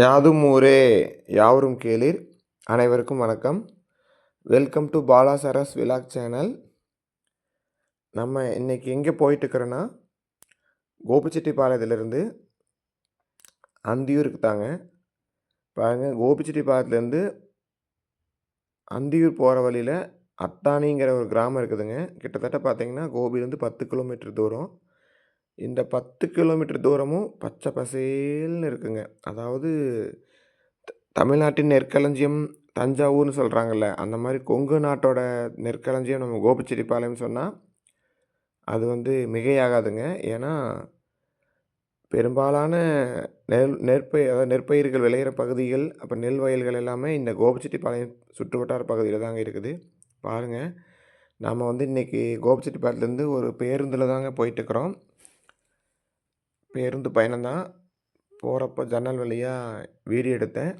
யாதும் ஊரே யாவரும் கேளீர். அனைவருக்கும் வணக்கம். Welcome to Bala Saras vlog channel நம்ம இன்றைக்கி எங்கே போயிட்டுருக்குறோன்னா கோபிச்செட்டிப்பாளையத்துலேருந்து அந்தியூருக்கு தாங்க. பாருங்கள் கோபிச்செட்டிப்பாளையத்துலேருந்து அந்தியூர் போகிற வழியில் அத்தானிங்கிற ஒரு கிராமம் இருக்குதுங்க. கிட்டத்தட்ட பார்த்திங்கன்னா கோபிலேருந்து பத்து கிலோமீட்டர் தூரம். இந்த பத்து கிலோமீட்டர் தூரமும் பச்சை பசேல்னு இருக்குங்க. அதாவது த- தமிழ்நாட்டின் நெற்களஞ்சியம் தஞ்சாவூர்னு சொல்கிறாங்கல்ல அந்த மாதிரி கொங்கு நாட்டோட நெற்களஞ்சியம் நம்ம கோபிச்செட்டிப்பாளையம் சொன்னால் அது வந்து மிகையாகாதுங்க. ஏன்னா பெரும்பாலான நெல் நெற்பயிர் அதாவது நெற்பயிர்கள் விளையிற பகுதிகள் அப்போ நெல் வயல்கள் எல்லாமே இந்த கோபிச்செட்டிப்பாளையம் சுற்றுவட்டார பகுதியில் தாங்க இருக்குது. பாருங்கள் நாம் வந்து இன்றைக்கி கோபிச்செட்டிப்பாளையத்துலேருந்து ஒரு பேருந்தில் தாங்க போயிட்டுருக்குறோம். பேருந்து பயணம்தான் போகிறப்போ ஜன்னல் வழியாக வீடியோ எடுத்தேன்.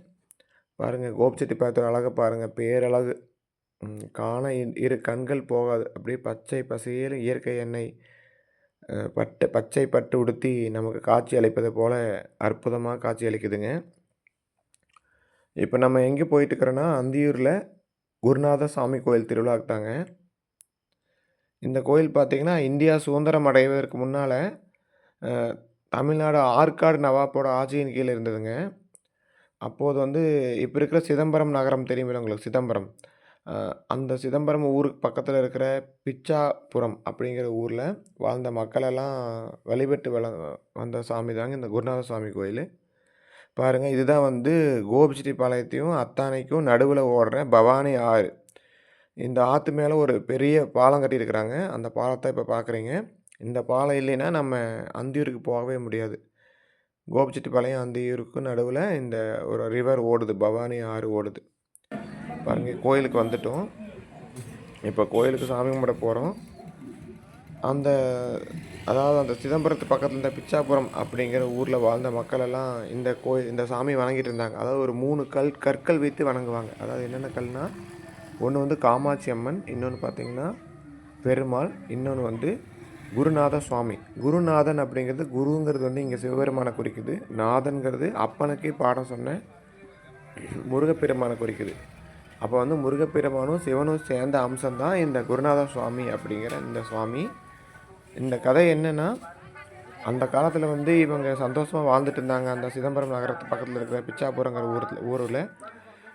பாருங்கள் கோபிச்செட்டிப்பாளையத்தோட அழகை பாருங்கள் பேரழகு. காண இரு கண்கள் போகாது. அப்படியே பச்சை பசேலும் இயற்கை எண்ணெய் பட்டு பச்சை பட்டு உடுத்தி நமக்கு காட்சி அளிப்பது போல் அற்புதமாக காட்சி அளிக்குதுங்க. இப்போ நம்ம எங்கே போயிட்டுருக்குறோன்னா அந்தியூரில் குருநாத சாமி கோயில் திருவிழாக்குட்டாங்க இந்த கோயில் பார்த்திங்கன்னா இந்தியா சுதந்திரம் அடைவதற்கு முன்னால் தமிழ்நாடு ஆற்காடு நவாப்போட ஆட்சியின் கீழே இருந்ததுங்க. அப்போது வந்து இப்போ இருக்கிற சிதம்பரம் நகரம் தெரியுமில்ல உங்களுக்கு? சிதம்பரம். அந்த சிதம்பரம் ஊருக்கு பக்கத்தில் இருக்கிற பிச்சாபுரம் அப்படிங்கிற ஊரில் வாழ்ந்த மக்களெல்லாம் வழிபட்டு வள வந்த சாமி தாங்க இந்த குருநாத சாமி கோயில். பாருங்கள் இதுதான் வந்து கோபிச்செட்டிப்பாளையத்தையும் அத்தானைக்கும் நடுவில் ஓடுற பவானி ஆறு. இந்த ஆற்று மேலே ஒரு பெரிய பாலம் கட்டியிருக்கிறாங்க. அந்த பாலத்தை இப்போ பார்க்குறீங்க இந்த பாலம் இல்லைன்னா நம்ம அந்தியூருக்கு போகவே முடியாது. கோபிச்செட்டிப்பாளையம் அந்தியூருக்கு நடுவில் இந்த ஒரு ரிவர் ஓடுது. பவானி ஆறு ஓடுது. பாருங்கள் கோயிலுக்கு வந்துட்டோம். இப்போ கோயிலுக்கு சாமி கும்பிட போகிறோம் அந்த அதாவது அந்த சிதம்பரத்து பக்கத்தில் இந்த பிச்சாபுரம் அப்படிங்கிற ஊரில் வாழ்ந்த மக்களெல்லாம் இந்த கோயில் இந்த சாமி வணங்கிட்டு இருந்தாங்க. அதாவது ஒரு மூணு கல் கற்கள் வைத்து வணங்குவாங்க. அதாவது என்னென்ன கல்னால் ஒன்று வந்து காமாட்சி அம்மன் இன்னொன்று பார்த்தீங்கன்னா பெருமாள் இன்னொன்று வந்து குருநாத சுவாமி. குருநாதன் அப்படிங்கிறது குருங்கிறது வந்து இங்கே சிவபெருமானை குறிக்குது. நாதன்கிறது அப்பனுக்கே பாடம் சொன்ன முருகப்பெருமானை குறிக்குது. அப்போ வந்து முருகப்பெருமானும் சிவனும் சேர்ந்த அம்சம்தான் இந்த குருநாத சுவாமி அப்படிங்கிற இந்த சுவாமி. இந்த கதை என்னென்னா அந்த காலத்தில் வந்து இவங்க சந்தோஷமாக வாழ்ந்துட்டு இருந்தாங்க. அந்த சிதம்பரம் நகரத்து பக்கத்தில் இருக்கிற பிச்சாபுரங்கிற ஊரில் ஊரில்.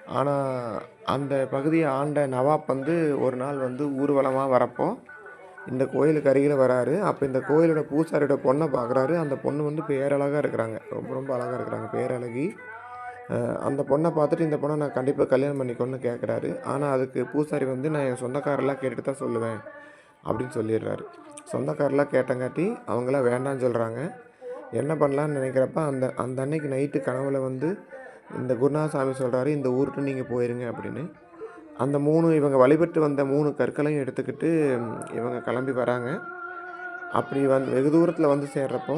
ஆனால் அந்த பகுதியை ஆண்ட நவாப் வந்து ஒரு நாள் வந்து ஊர்வலமாக வரப்போ இந்த கோயிலுக்கு அருகில் வராரு. அப்போ இந்த கோயிலோட பூசாரியோட பொண்ணை பார்க்குறாரு அந்த பொண்ணு வந்து பேரழகாக இருக்கிறாங்க. ரொம்ப ரொம்ப அழகாக இருக்கிறாங்க. பேரழகி. அந்த பொண்ணை பார்த்துட்டு இந்த பொண்ணை நான் கண்டிப்பாக கல்யாணம் பண்ணிக்கோன்னு கேட்குறாரு ஆனால் அதுக்கு பூசாரி வந்து நான் என் சொந்தக்காரெல்லாம் கேட்டுட்டு தான் சொல்லுவேன் அப்படின்னு சொல்லிடுறாரு. சொந்தக்காரெல்லாம் கேட்டங்காட்டி அவங்களாம் வேண்டாம்னு சொல்கிறாங்க என்ன பண்ணலான்னு நினைக்கிறப்ப அந்த அந்த அன்னைக்கு நைட்டு கனவுல வந்து இந்த குருநாதசாமி சொல்கிறாரு இந்த ஊருக்கு நீங்கள் போயிருங்க அப்படின்னு. அந்த மூணு இவங்க வழிபட்டு வந்த மூணு கற்களையும் எடுத்துக்கிட்டு இவங்க கிளம்பி வராங்க. அப்படி வந்து வெகு தூரத்தில் வந்து சேர்றப்போ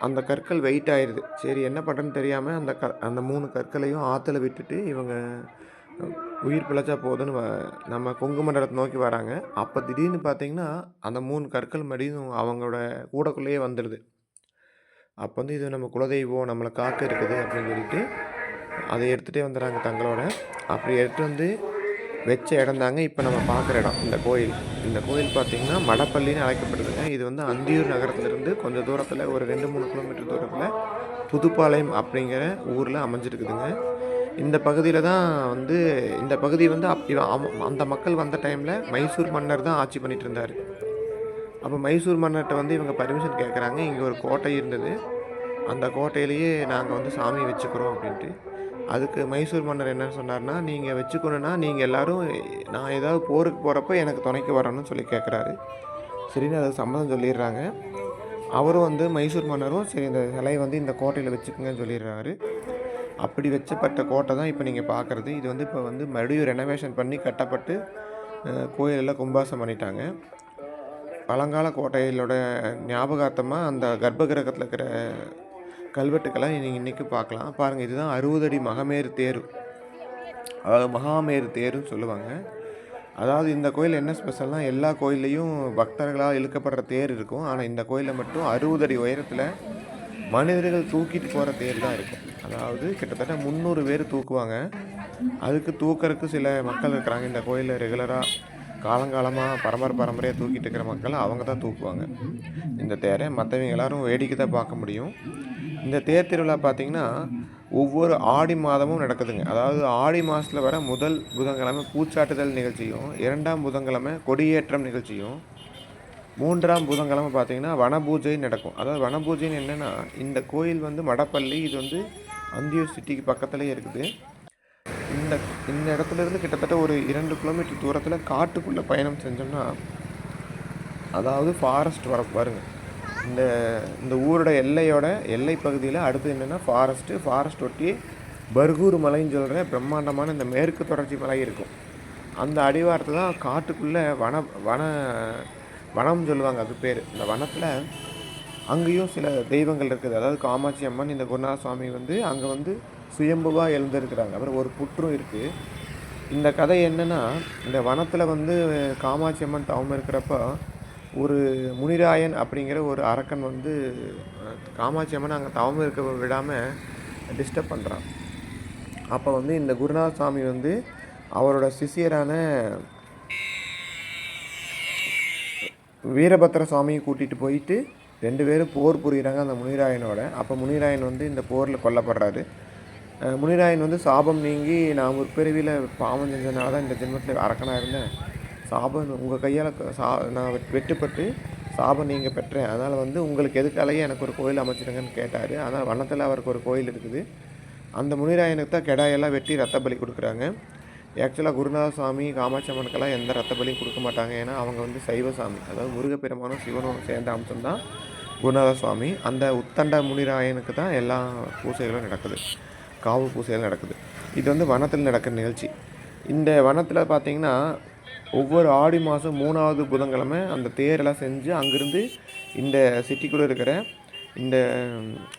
அந்த கற்கள் வெயிட் ஆயிடுது சரி என்ன பண்ணுறேன்னு தெரியாமல் அந்த க அந்த மூணு கற்களையும் ஆற்றுல விட்டுட்டு இவங்க உயிர் பிழைச்சா போதுன்னு வ- நம்ம கொங்கு மண்டலத்தை நோக்கி வராங்க. அப்போ திடீர்னு பார்த்தீங்கன்னா அந்த மூணு கற்கள் மடியும் அவங்களோட கூடக்குள்ளேயே வந்துடுது அப்போ வந்து இது நம்ம குலதெய்வம் நம்மளை காக்க இருக்குது அப்படின்னு சொல்லிட்டு அதை எடுத்துகிட்டே வந்துடுறாங்க தங்களோட. அப்படி எடுத்துகிட்டு வந்து வச்ச இடம் தாங்க இப்போ நம்ம பார்க்குற இடம். இந்த கோயில். இந்த கோயில் பார்த்திங்கன்னா மடப்பள்ளின்னு அழைக்கப்படுதுங்க. இது வந்து அந்தியூர் நகரத்துலேருந்து கொஞ்சம் தூரத்தில் ஒரு ரெண்டு மூணு கிலோமீட்டர் தூரத்தில் புதுப்பாளையம் அப்படிங்கிற ஊரில் அமைஞ்சிருக்குதுங்க. இந்த பகுதியில் தான் வந்து இந்த பகுதி வந்து அப் அந்த மக்கள் வந்த டைமில் மைசூர் மன்னர் தான் ஆட்சி பண்ணிகிட்டு இருந்தார். அப்போ மைசூர் மன்னர்கிட்ட வந்து இவங்க பர்மிஷன் கேட்குறாங்க இங்கே ஒரு கோட்டை இருந்தது. அந்த கோட்டையிலேயே நாங்கள் வந்து சாமி வச்சுக்கிறோம் அப்படின்ட்டு. அதுக்கு மைசூர் மன்னர் என்ன சொன்னார்னா நீங்கள் வச்சுக்கணுன்னா நீங்கள் எல்லாரும் நான் ஏதாவது போருக்கு போகிறப்ப எனக்கு துணைக்கு வரணும்னு சொல்லி கேட்குறாரு சரின்னு அதை சம்மதம் சொல்லிடுறாங்க. அவரும் வந்து மைசூர் மன்னரும் சரி இந்த சிலையை வந்து இந்த கோட்டையில் வச்சுக்கோங்கன்னு சொல்லிடுறாரு. அப்படி வச்சப்பட்ட கோட்டை தான் இப்போ நீங்கள் பார்க்குறது இது வந்து இப்போ வந்து மறுபடியும் ரெனோவேஷன் பண்ணி கட்டப்பட்டு கோயிலெல்லாம் கும்பாசம் பண்ணிட்டாங்க. பழங்கால கோட்டைகளோட ஞாபகார்த்தமாக அந்த கர்ப்ப கிரகத்தில் இருக்கிற கல்வெட்டுக்கெல்லாம் நீங்கள் இன்றைக்கி பார்க்கலாம். பாருங்கள் இதுதான் அறுபது அடி மகமேறு தேர். அதாவது மகாமேரு தேருன்னு சொல்லுவாங்க. அதாவது இந்த கோயில் என்ன ஸ்பெஷல்னால் எல்லா கோயில்லையும் பக்தர்களால் இழுக்கப்படுற தேர் இருக்கும். ஆனால் இந்த கோயிலில் மட்டும் அறுபது அடி உயரத்தில் மனிதர்கள் தூக்கிட்டு போகிற தேர் தான் இருக்கும். அதாவது கிட்டத்தட்ட முந்நூறு பேர் தூக்குவாங்க. அதுக்கு தூக்கிறதுக்கு சில மக்கள் இருக்கிறாங்க. இந்த கோயிலில் ரெகுலராக காலங்காலமாக பரம்பரை பரம்பரையாக தூக்கிட்டு இருக்கிற மக்கள் அவங்க தான் தூக்குவாங்க. இந்த தேரை மற்றவங்க எல்லோரும் வேடிக்கை தான் பார்க்க முடியும். இந்த தேர் திருவிழா பார்த்திங்கன்னா ஒவ்வொரு ஆடி மாதமும் நடக்குதுங்க. அதாவது ஆடி மாதத்தில் வர முதல் புதன்கிழமை பூச்சாட்டுதல் நிகழ்ச்சியும் இரண்டாம் புதன்கிழமை கொடியேற்றம் நிகழ்ச்சியும் மூன்றாம் புதன்கிழமை பார்த்தீங்கன்னா வனபூஜை நடக்கும். அதாவது வனபூஜைன்னு என்னென்னா இந்த கோயில் வந்து மடப்பள்ளி இது வந்து அந்தியூர் சிட்டிக்கு பக்கத்துலேயே இருக்குது. இந்த இந்த இடத்துலேருந்து கிட்டத்தட்ட ஒரு இரண்டு கிலோமீட்டர் தூரத்தில் காட்டுக்குள்ளே பயணம் செஞ்சோம்னா அதாவது ஃபாரஸ்ட் வர பாருங்கள் இந்த இந்த ஊரோட எல்லையோட எல்லை பகுதியில் அடுத்து என்னென்னா ஃபாரஸ்ட்டு ஃபாரஸ்ட் ஒட்டி பர்கூர் மலைன்னு சொல்கிற பிரம்மாண்டமான இந்த மேற்கு தொடர்ச்சி மலை இருக்கும். அந்த அடிவாரத்தில் தான் காட்டுக்குள்ளே வன வன வனம் சொல்லுவாங்க அது பேர். இந்த வனத்தில் அங்கேயும் சில தெய்வங்கள் இருக்குது. அதாவது காமாட்சி அம்மன் இந்த குருநாத சுவாமி வந்து அங்கே வந்து சுயம்புவாக எழுந்திருக்கிறாங்க. அப்புறம் ஒரு புற்றும் இருக்குது இந்த கதை என்னென்னா இந்த வனத்தில் வந்து காமாட்சி அம்மன் தவம் இருக்கிறப்ப ஒரு முனிராயன் அப்படிங்கிற ஒரு அரக்கன் வந்து காமாட்சி அம்மன் அங்கே தவம் இருக்க விடாமல் டிஸ்டர்ப் பண்ணுறான் அப்போ வந்து இந்த குருநாத சுவாமி வந்து அவரோட சிஷியரான வீரபத்திர சுவாமியை கூட்டிகிட்டு போயிட்டு ரெண்டு பேரும் போர் புரிகிறாங்க அந்த முனிராயனோட. அப்போ முனிராயன் வந்து இந்த போரில் கொல்லப்படுறாரு. முனிராயன் வந்து சாபம் நீங்கி நான் ஒரு பிறவியில் பாவம் செஞ்சதுனால தான் இந்த ஜென்மத்தில் அரக்கனாக இருந்தேன். சாபம் உங்கள் கையால் சா நான் வெட்- வெட்டுப்பட்டு சாபம் நீங்கள் பெற்றேன். அதனால் வந்து உங்களுக்கு எதுக்காலேயே எனக்கு ஒரு கோயில் அமைச்சிடுங்கன்னு கேட்டார். அதனால் வனத்தில் அவருக்கு ஒரு கோயில் இருக்குது. அந்த முனிராயனுக்கு தான் கெடாயெல்லாம் வெட்டி ரத்த பலி கொடுக்குறாங்க. ஆக்சுவலாக குருநாத சுவாமி காமாட்சி அம்மனுக்கெல்லாம் எந்த ரத்த பலியும் கொடுக்க மாட்டாங்க. ஏன்னா அவங்க வந்து சைவ சாமி. அதாவது முருகப்பெருமானும் சிவனும் சேர்ந்த அம்சம்தான் குருநாத சுவாமி. அந்த உத்தண்ட முனிராயனுக்கு தான் எல்லா பூஜைகளும் நடக்குது. காவு பூசைகள் நடக்குது. இது வந்து வனத்தில் நடக்கிற நிகழ்ச்சி. இந்த வனத்தில் பார்த்திங்கன்னா ஒவ்வொரு ஆடி மாதம் மூணாவது புதன்கிழமை அந்த தேரெல்லாம் செஞ்சு அங்கேருந்து இந்த சிட்டிக்குள்ளே இருக்கிற இந்த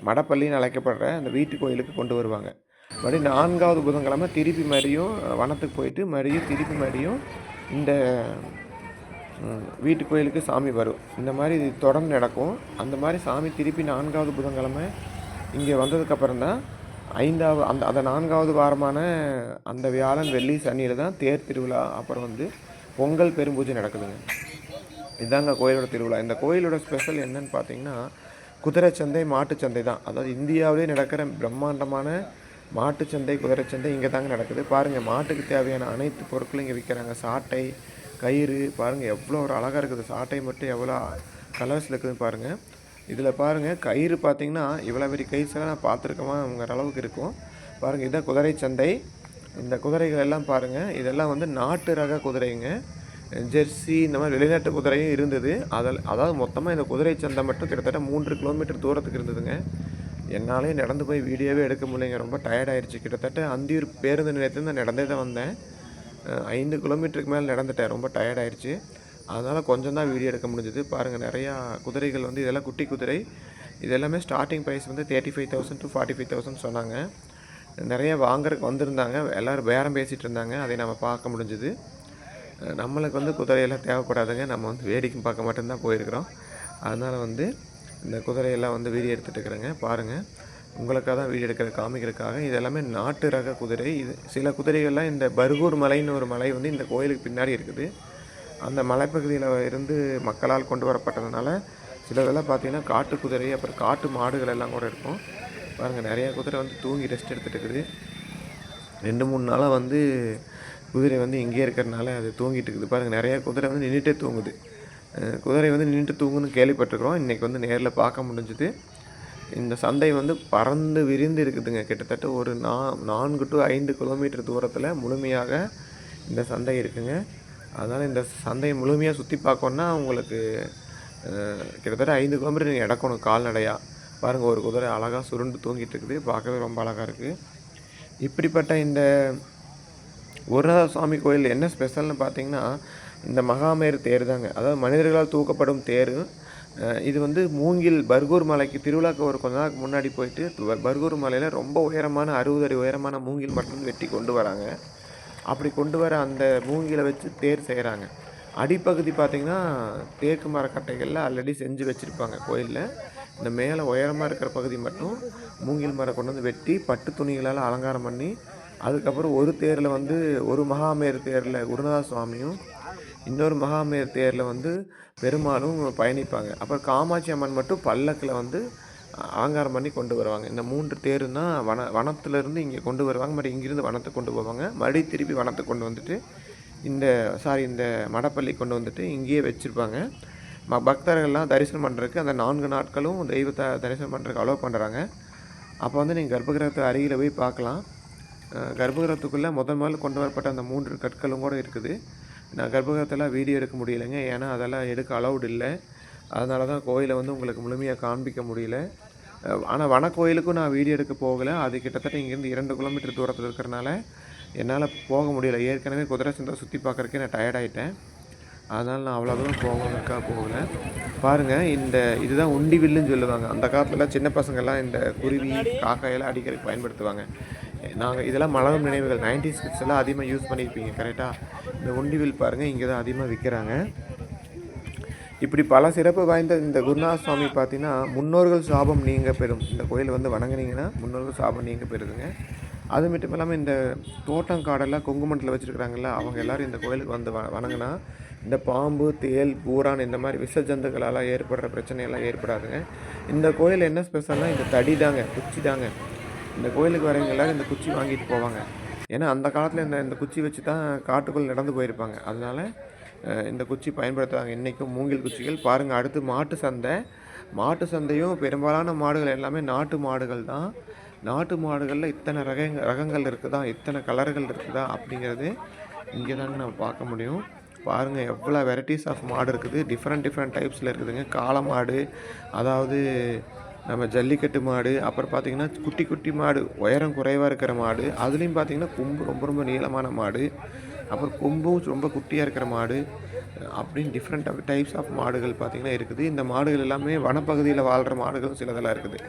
மடப்பள்ளின்னு அழைக்கப்படுற அந்த வீட்டு கோயிலுக்கு கொண்டு வருவாங்க. மறுபடியும் நான்காவது புதன்கிழமை திருப்பி மறுபடியும் வனத்துக்கு போயிட்டு மறுபடியும் திருப்பி மறுபடியும் இந்த வீட்டு கோயிலுக்கு சாமி வரும். இந்த மாதிரி இது தொடர்ந்து நடக்கும். அந்த மாதிரி சாமி திருப்பி நான்காவது புதன்கிழமை இங்கே வந்ததுக்கப்புறம் தான் ஐந்தாவது அந்த அந்த நான்காவது வாரமான அந்த வியாழன் வெள்ளி சனியில் தான் தேர் திருவிழா அப்புறம் வந்து பொங்கல் பெரும்பூஜை நடக்குதுங்க. இதுதாங்க கோயிலோட திருவிழா. இந்த கோயிலோட ஸ்பெஷல் என்னன்னு பார்த்தீங்கன்னா குதிரைச்சந்தை மாட்டுச்சந்தை தான். அதாவது இந்தியாவிலே நடக்கிற பிரம்மாண்டமான மாட்டுச்சந்தை குதிரைச்சந்தை இங்கே தாங்க நடக்குது. பாருங்கள் மாட்டுக்கு தேவையான அனைத்து பொருட்களும் இங்கே விற்கிறாங்க சாட்டை கயிறு பாருங்கள் எவ்வளோ ஒரு அழகாக இருக்குது. சாட்டை மட்டும் எவ்வளோ கலர்ஸில் இருக்குதுன்னு பாருங்கள் இதில் பாருங்கள் கயிறு பார்த்தீங்கன்னா இவ்வளோ பெரிய கயிறுலாம் நான் பார்த்துருக்கமாங்கிற அளவுக்கு இருக்கும். பாருங்கள் இதான் குதிரை சந்தை இந்த குதிரைகள் எல்லாம் பாருங்கள் இதெல்லாம் வந்து நாட்டு ரக குதிரைங்க. ஜெர்சி இந்த மாதிரி வெளிநாட்டு குதிரையும் இருந்தது. அதில் அதாவது மொத்தமாக இந்த குதிரை சந்தை மட்டும் கிட்டத்தட்ட மூன்று கிலோமீட்டர் தூரத்துக்கு இருந்ததுங்க. என்னாலே நடந்து போய் வீடியோவே எடுக்க முடியலைங்க. ரொம்ப டயர்ட் ஆயிருச்சு. கிட்டத்தட்ட அந்தியூர் பேருந்து நிலையத்துலேருந்து நடந்தே தான் வந்தேன். ஐந்து கிலோமீட்டருக்கு மேலே நடந்துட்டேன். ரொம்ப டயர்ட் ஆயிருச்சு. அதனால் கொஞ்சம் தான் வீடியோ எடுக்க முடிஞ்சது. பாருங்கள் நிறையா குதிரைகள் வந்து இதெல்லாம் குட்டி குதிரை. இது எல்லாமே ஸ்டார்டிங் ப்ரைஸ் வந்து thirty five thousand to forty five thousand சொன்னாங்க. நிறைய வாங்குறதுக்கு வந்திருந்தாங்க. எல்லோரும் பேரம் பேசிகிட்டு இருந்தாங்க. அதை நம்ம பார்க்க முடிஞ்சுது. நம்மளுக்கு வந்து குதிரையெல்லாம் தேவைப்படாதுங்க. நம்ம வந்து வேடிக்கை பார்க்க மட்டும்தான் போயிருக்கிறோம். அதனால் வந்து இந்த குதிரையெல்லாம் வந்து வீடியோ எடுத்துகிட்டு இருக்கிறேங்க. பாருங்கள் உங்களுக்காக தான் வீடியோ எடுக்கிற காமிக்கிறதுக்காக. இது எல்லாமே நாட்டு ரக குதிரை. இது சில குதிரைகள்லாம் இந்த பர்கூர் மலைன்னு ஒரு மலை வந்து இந்த கோயிலுக்கு பின்னாடி இருக்குது. அந்த மலைப்பகுதியில் இருந்து மக்களால் கொண்டு வரப்பட்டதுனால சிலதெல்லாம் பார்த்தீங்கன்னா காட்டு குதிரை அப்புறம் காட்டு மாடுகள் எல்லாம் கூட இருக்கும். பாருங்கள் நிறையா குதிரை வந்து தூங்கி ரெஸ்ட் எடுத்துகிட்டு இருக்குது. ரெண்டு மூணு நாளாக வந்து குதிரை வந்து இங்கேயே இருக்கிறனால அது தூங்கிட்டு இருக்குது. பாருங்கள் நிறையா குதிரை வந்து நின்றுட்டே தூங்குது. குதிரை வந்து நின்றுட்டு தூங்குன்னு கேள்விப்பட்டிருக்கிறோம். இன்றைக்கி வந்து நேரில் பார்க்க முடிஞ்சுது. இந்த சந்தை வந்து பறந்து விரிந்து இருக்குதுங்க. கிட்டத்தட்ட ஒரு நா நான்கு டு ஐந்து கிலோமீட்டர் தூரத்தில் முழுமையாக இந்த சந்தை இருக்குதுங்க அதனால் இந்த சந்தையை முழுமையாக சுற்றி பார்க்கணுன்னா உங்களுக்கு கிட்டத்தட்ட ஐந்து கிலோமீட்டர் நீங்கள் இடக்கணும் கால்நடையாக பாருங்கள் ஒரு குதிரை அழகாக சுருண்டு தூங்கிட்டு இருக்குது. பார்க்கவே ரொம்ப அழகாக இருக்குது இப்படிப்பட்ட இந்த குருநாத சுவாமி கோயில் என்ன ஸ்பெஷல்னு பார்த்தீங்கன்னா இந்த மகாமேர் தேர் தாங்க. அதாவது மனிதர்களால் தூக்கப்படும் தேர். இது வந்து மூங்கில் பர்கூர் மலைக்கு திருவிழாக்கு ஒரு கொஞ்ச நாளுக்கு முன்னாடி போயிட்டு பர்கூர் மலையில் ரொம்ப உயரமான அறுபது அடி உயரமான மூங்கில் மட்டும் வெட்டி கொண்டு வராங்க. அப்படி கொண்டு வர அந்த மூங்கில வச்சு தேர் செய்கிறாங்க அடிப்பகுதி பார்த்திங்கன்னா தேக்கு மரக்கட்டைகளில் ஆல்ரெடி செஞ்சு வச்சுருப்பாங்க கோயிலில். இந்த மேலே உயரமாக இருக்கிற பகுதி மட்டும் மூங்கில் மரம் கொண்டு வந்து வெட்டி பட்டு துணிகளால் அலங்காரம் பண்ணி அதுக்கப்புறம் ஒரு தேரில் வந்து ஒரு மகாமேர் தேரில் குருநாத சுவாமியும் இன்னொரு மகாமேர் தேரில் வந்து பெருமாளும் பயணிப்பாங்க. அப்புறம் காமாட்சி அம்மன் மட்டும் பல்லக்கில் வந்து ஆங்காரம் பண்ணி கொண்டு வருவாங்க. இந்த மூன்று தேருனா வன வனத்துலேருந்து இங்கே கொண்டு வருவாங்க. மறுபடியும் இங்கேருந்து வனத்தை கொண்டு போவாங்க. மறுபடியும் திருப்பி வனத்தை கொண்டு வந்துட்டு இந்த சாரி இந்த மடப்பள்ளி கொண்டு வந்துட்டு இங்கேயே வச்சுருப்பாங்க. ம பக்தர்கள்லாம் தரிசனம் பண்ணுறதுக்கு அந்த நான்கு நாட்களும் தெய்வத்தை தரிசனம் பண்ணுறதுக்கு அலோவ் பண்ணுறாங்க அப்போ வந்து நீங்கள் கர்ப்பகிரகத்து அருகில் போய் பார்க்கலாம். கர்ப்பகிரகத்துக்குள்ளே முதல் முதல்ல கொண்டு வரப்பட்ட அந்த மூன்று கற்களும் கூட இருக்குது. நான் கர்ப்பகிரகத்தெல்லாம் வீடியோ எடுக்க முடியலைங்க. ஏன்னா அதெல்லாம் எடுக்க அலௌடு இல்லை. அதனால தான் கோயிலை வந்து உங்களுக்கு முழுமையாக காண்பிக்க முடியல. ஆனால் வனக்கோயிலுக்கும் நான் வீடியோ எடுக்க போகலை. அது கிட்டத்தட்ட இங்கேருந்து இரண்டு கிலோமீட்டர் தூரத்தில் இருக்கிறனால என்னால் போக முடியல. ஏற்கனவே குதிரை சந்தை சுற்றி பார்க்குறக்கே நான் டயர்டாயிட்டேன் அதனால் நான் அவ்வளோ தூரம் போகணுக்கா போகல. பாருங்கள் இந்த இதுதான் உண்டி வில்லுன்னு சொல்லுவாங்க. அந்த காலத்தில் சின்ன பசங்கள்லாம் இந்த குருவி காக்காயெல்லாம் அடிக்கடி பயன்படுத்துவாங்க. நாங்கள் இதெல்லாம் மலரும் நினைவுகள். நைன்டி சிக்ஸ் எல்லாம் அதிகமாக யூஸ் பண்ணியிருப்பீங்க கரெக்டாக இந்த உண்டி வில் பாருங்கள் இங்கே தான் அதிகமாக விற்கிறாங்க இப்படி பல சிறப்பு வாய்ந்த இந்த குருநாத சுவாமி பார்த்தீங்கன்னா முன்னோர்கள் சாபம் நீங்க பெறும். இந்த கோயில் வந்து வணங்குனீங்கன்னா முன்னோர்கள் சாபம் நீங்க பெறுதுங்க. அது மட்டும் இல்லாமல் இந்த தோட்டம் காடெல்லாம் கொங்குமண்டத்தில் வச்சுருக்கிறாங்கல்ல அவங்க எல்லாரும் இந்த கோயிலுக்கு வந்து வ வணங்கினா இந்த பாம்பு தேல் பூரான் இந்த மாதிரி விஷ ஜந்துக்களால் ஏற்படுற பிரச்சனையெல்லாம் ஏற்படாதுங்க. இந்த கோயில் என்ன ஸ்பெஷல்னால் இந்த தடி தாங்க குச்சி தாங்க. இந்த கோயிலுக்கு வரவங்க எல்லாரும் இந்த குச்சி வாங்கிட்டு போவாங்க. ஏன்னா அந்த காலத்தில் இந்த இந்த குச்சி வச்சு தான் காட்டுக்குள் நடந்து போயிருப்பாங்க. அதனால் இந்த குச்சி பயன்படுத்துவாங்க. இன்றைக்கும் மூங்கில் குச்சிகள். பாருங்கள் அடுத்து மாட்டு சந்தை. மாட்டு சந்தையும் பெரும்பாலான மாடுகள் எல்லாமே நாட்டு மாடுகள் தான். நாட்டு மாடுகளில் இத்தனை ரகங்க ரகங்கள் இருக்குதா? இத்தனை கலர்கள் இருக்குதா? அப்படிங்கிறது இங்கே தாங்க நம்ம பார்க்க முடியும். பாருங்கள் எவ்வளோ வெரைட்டிஸ் ஆஃப் மாடு இருக்குது. டிஃப்ரெண்ட் டிஃப்ரெண்ட் டைப்ஸில் இருக்குதுங்க. காளை மாடு அதாவது நம்ம ஜல்லிக்கட்டு மாடு அப்புறம் பார்த்திங்கன்னா குட்டி குட்டி மாடு உயரம் குறைவாக இருக்கிற மாடு. அதுலேயும் பார்த்திங்கன்னா கொம்பு ரொம்ப ரொம்ப நீளமான மாடு. அப்புறம் கொம்பும் ரொம்ப குட்டியாக இருக்கிற மாடு அப்படின்னு டிஃப்ரெண்ட் டைப்ஸ் ஆஃப் மாடுகள் பார்த்திங்கன்னா இருக்குது. இந்த மாடுகள் எல்லாமே வனப்பகுதியில் வாழ்கிற மாடுகளும் சிலதெல்லாம் இருக்குது.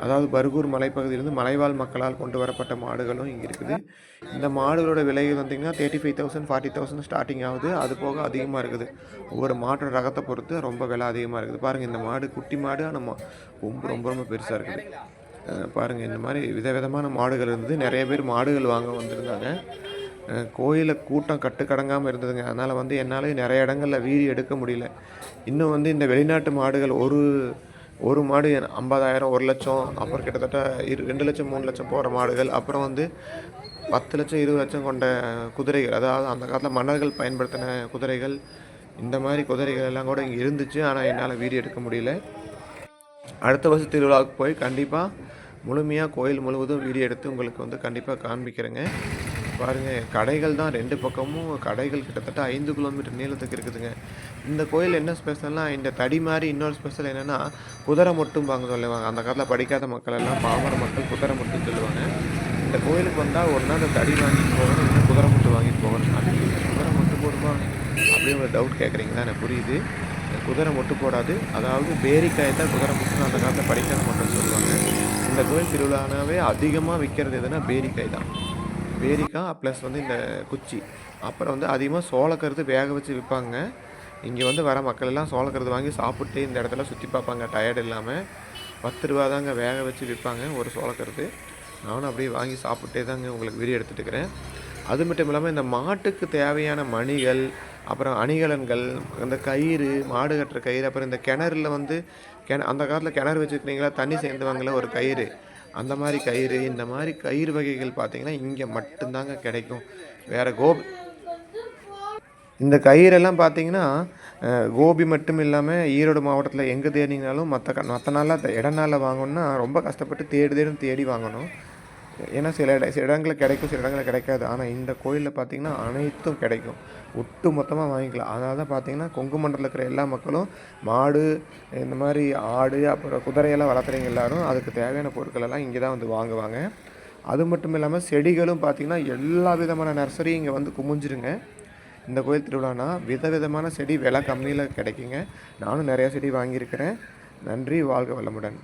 அதாவது பர்கூர் மலைப்பகுதியிலேருந்து மலைவாழ் மக்களால் கொண்டு வரப்பட்ட மாடுகளும் இங்கே இருக்குது. இந்த மாடுகளோட விலைகள் வந்திங்கன்னா thirty five thousand forty thousand starting ஆகுது. அது போக அதிகமாக இருக்குது. ஒவ்வொரு மாட்டோட ரகத்தை பொறுத்து ரொம்ப விலை அதிகமாக இருக்குது. பாருங்கள் இந்த மாடு குட்டி மாடு ஆனால் மா- ரொம்ப ரொம்ப ரொம்ப பெருசாக இருக்குது. பாருங்கள் இந்த மாதிரி விதவிதமான மாடுகள் இருந்தது நிறைய பேர் மாடுகள் வாங்க வந்திருந்தாங்க. கோயிலில் கூட்டம் கட்டுக்கடங்காமல் இருந்ததுங்க. அதனால் வந்து என்னால் நிறைய இடங்களில் வீடியோ எடுக்க முடியல. இன்னும் வந்து இந்த வெளிநாட்டு மாடுகள் ஒரு ஒரு மாடு ஐம்பதாயிரம் ஒரு லட்சம் அப்புறம் கிட்டத்தட்ட இரு ரெண்டு லட்சம் மூணு லட்சம் போகிற மாடுகள் அப்புறம் வந்து பத்து லட்சம் இருபது லட்சம் கொண்ட குதிரைகள். அதாவது அந்த காலத்தில் மன்னர்கள் பயன்படுத்தின குதிரைகள் இந்த மாதிரி குதிரைகள் எல்லாம் கூட இங்கே இருந்துச்சு. ஆனால் என்னால் வீடியோ எடுக்க முடியல. அடுத்த வருஷம் திருவிழாவுக்கு போய் கண்டிப்பாக முழுமையாக கோயில் முழுவதும் வீடியோ எடுத்து உங்களுக்கு வந்து கண்டிப்பாக காண்பிக்கிறேங்க. பாருங்கள் கடைகள் தான் ரெண்டு பக்கமும் கடைகள் கிட்டத்தட்ட ஐந்து கிலோமீட்டர் நீளத்துக்கு இருக்குதுங்க. இந்த கோயில் என்ன ஸ்பெஷல்னா இந்த தடி மாதிரி இன்னொரு ஸ்பெஷல் என்னென்னா குதிரை மட்டும் வாங்க சொல்லுவாங்க. அந்த காலத்தில் படிக்காத மக்கள் எல்லாம் பாமர மக்கள் குதிரை மட்டும் சொல்லுவாங்க. இந்த கோயிலுக்கு வந்தால் ஒரு நாள் தடி வாங்கிட்டு போகணும் இன்னும் குதிரை மட்டும் வாங்கிட்டு போகணும். குதிரை மட்டும் போடுமா? அப்படின்னு ஒரு டவுட் கேட்குறீங்களா எனக்கு புரியுது. குதிரை மொட்டு போடாது. அதாவது பேரிக்காயை தான் குதிரை மட்டும் அந்த காலத்தில் படிக்காத மக்கள் சொல்லுவாங்க. இந்த கோயில் திருவிழானாவே அதிகமாக விற்கிறது எதுனா பேரிக்காய் தான். பேரிக்காய் ப்ளஸ் வந்து இந்த குச்சி. அப்புறம் வந்து அதிகமாக சோளக்கருது வேக வச்சு விற்பாங்க. இங்கே வந்து வர மக்கள் எல்லாம் சோளக்கருது வாங்கி சாப்பிட்டு இந்த இடத்துல சுற்றி பார்ப்பாங்க டயர்டு இல்லாமல் பத்து ரூபா தாங்க வேக வச்சு விற்பாங்க ஒரு சோளக்கருது. நானும் அப்படியே வாங்கி சாப்பிட்டே தாங்க உங்களுக்கு விரி எடுத்துட்டு இருக்கிறேன். அது மட்டும் இல்லாமல் இந்த மாட்டுக்கு தேவையான மணிகள் அப்புறம் அணிகலன்கள் இந்த கயிறு மாடு கட்டுற கயிறு அப்புறம் இந்த கிணறுல வந்து கிண அந்த காலத்தில் கிணறு வச்சுருக்கீங்களா தண்ணி சேர்ந்துவாங்களே ஒரு கயிறு. அந்த மாதிரி கயிறு இந்த மாதிரி கயிறு வகைகள் பார்த்திங்கன்னா இங்கே மட்டும்தாங்க கிடைக்கும். வேறு கோபி இந்த கயிறெல்லாம் பார்த்தீங்கன்னா கோபி மட்டும் இல்லாமல் ஈரோடு மாவட்டத்தில் எங்கே தேடினாலும் மற்ற க மற்ற நாளில் இட நாளில் வாங்கணும்னா ரொம்ப கஷ்டப்பட்டு தேடி தேடும் தேடி வாங்கணும். ஏன்னா சில இட சில இடங்களில் கிடைக்கும் சில இடங்களில் கிடைக்காது. ஆனால் இந்த கோயிலில் பார்த்திங்கன்னா அனைத்தும் கிடைக்கும். ஒட்டு மொத்தமாக வாங்கிக்கலாம். அதனால தான் பார்த்தீங்கன்னா கொங்கு மண்டலத்தில் இருக்கிற எல்லா மக்களும் மாடு இந்த மாதிரி ஆடு அப்புறம் குதிரையெல்லாம் வளர்த்துறீங்க எல்லாரும் அதுக்கு தேவையான பொருட்கள் எல்லாம் இங்கே தான் வந்து வாங்குவாங்க. அது மட்டும் இல்லாமல் செடிகளும் பார்த்தீங்கன்னா எல்லா விதமான நர்சரியும் இங்கே வந்து குமிஞ்சிருங்க. இந்த கோயில் திருவிழானா விதவிதமான செடி விலை கம்மியில் கிடைக்குங்க. நானும் நிறையா செடி வாங்கியிருக்கிறேன். நன்றி வாழ்க வளமுடன்.